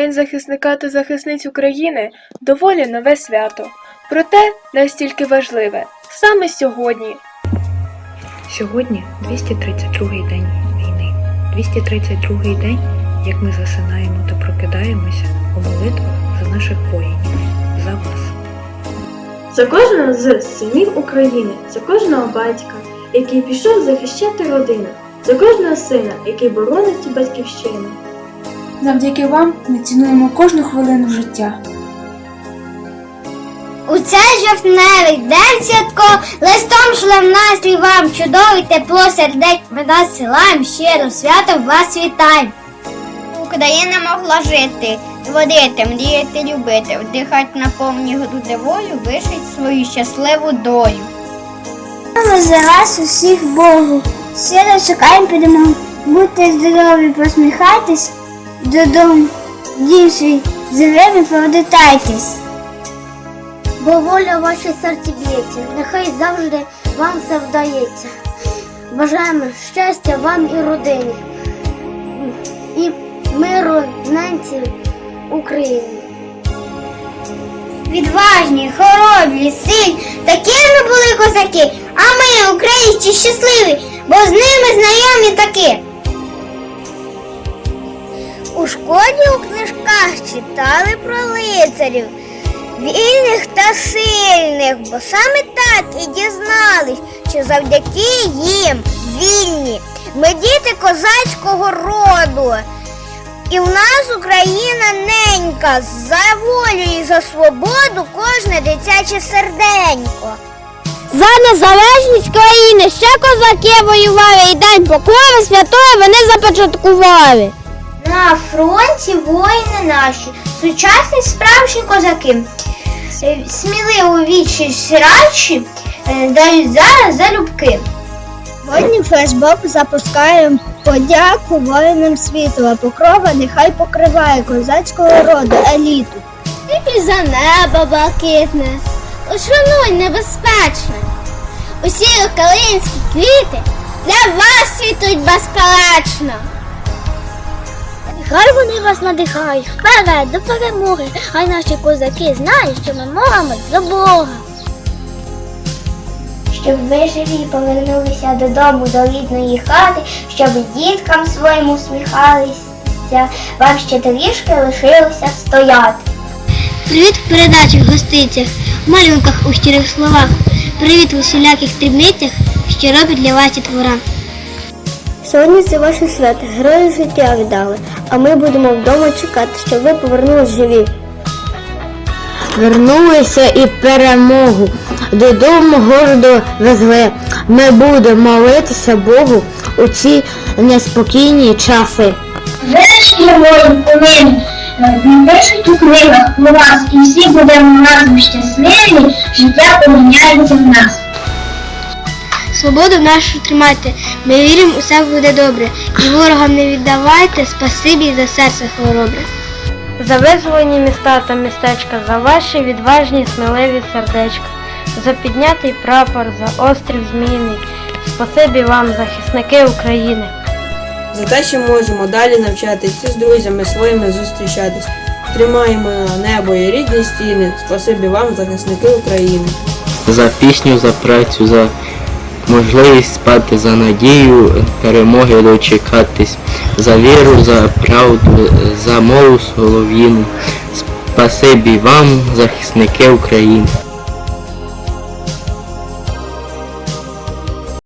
День захисника та захисниць України доволі нове свято, проте настільки важливе саме сьогодні. Сьогодні 232-й день війни. 232-й день, як ми засинаємо та прокидаємося у молитвах за наших воїнів, за вас. За кожного з синів України, за кожного батька, який пішов захищати родину, за кожного сина, який боронить батьківщину. Завдяки вам ми цінуємо кожну хвилину життя. У цей жовтневий день святко листом шлем настрій вам чудовий тепло сердець ми насилаєм щиро святом вас вітаємо. Україна могла жити, творити, мріяти, любити, вдихати на повні груди волю, вишить свою щасливу долю. Ми за вас усіх Богу, щиро чекаємо перемогу. Будьте здорові, посміхайтесь, додому свій живими повертайтесь. Бо воля ваше серці б'ється, нехай завжди вам все вдається. Бажаємо щастя вам і родині, і миру ненці України. Відважні, хоробрі, сильні, такі ми були козаки, а ми, українці, щасливі, бо з ними знайомі таки. У школі у книжках читали про лицарів, вільних та сильних, бо саме так і дізнались, що завдяки їм вільні ми діти козацького роду. І в нас Україна ненька, за волю і за свободу кожне дитяче серденько. За незалежність країни ще козаки воювали і день покрови святої вони започаткували. На фронті воїни наші, сучасні справжні козаки. Е, Сміливо вічі срачі е, дають зараз залюбки. Сьогодні флешбок запускаємо подяку воїнам світла. Покрова нехай покриває козацького роду еліту. І за небо блакитне, ушануй небезпечне. Усі українські квіти для вас світуть безперечно. Хай вони вас надихають вперед до перемоги, хай наші козаки знають, що ми молимось до Бога. Щоб ви живі повернулися додому до рідної хати, щоб діткам своїм усміхалися, вам ще трішки лишилося стояти. Привіт в передачах, гостицях, в малюнках у щирих словах. Привіт в усіляких дрібницях, що робить для вас ці твора. Сьогодні це ваше свято, герої життя віддали, а ми будемо вдома чекати, щоб ви повернулись живі. Вернулися і перемогу додому гордо везли. Ми будемо молитися Богу у ці неспокійні часи. Вирішили воїн у небі, напишуть у книгах про вас, і всі будемо разом щасливі, життя поміняється в нас. Свободу нашу тримайте, ми віримо, усе буде добре. І ворогам не віддавайте, спасибі за серце хоробре. За визволені міста та містечка, за ваші відважні сміливі сердечка, за піднятий прапор, за острів Зміїний. Спасибі вам, захисники України. За те, що можемо далі навчатися з друзями своїми зустрічатись. Тримаємо небо і рідні стіни. Спасибі вам, захисники України. за пісню, за працю, за можливість спати, за надію перемоги дочекатись, за віру, за правду, за мову солов'їну. Спасибі вам, захисники України.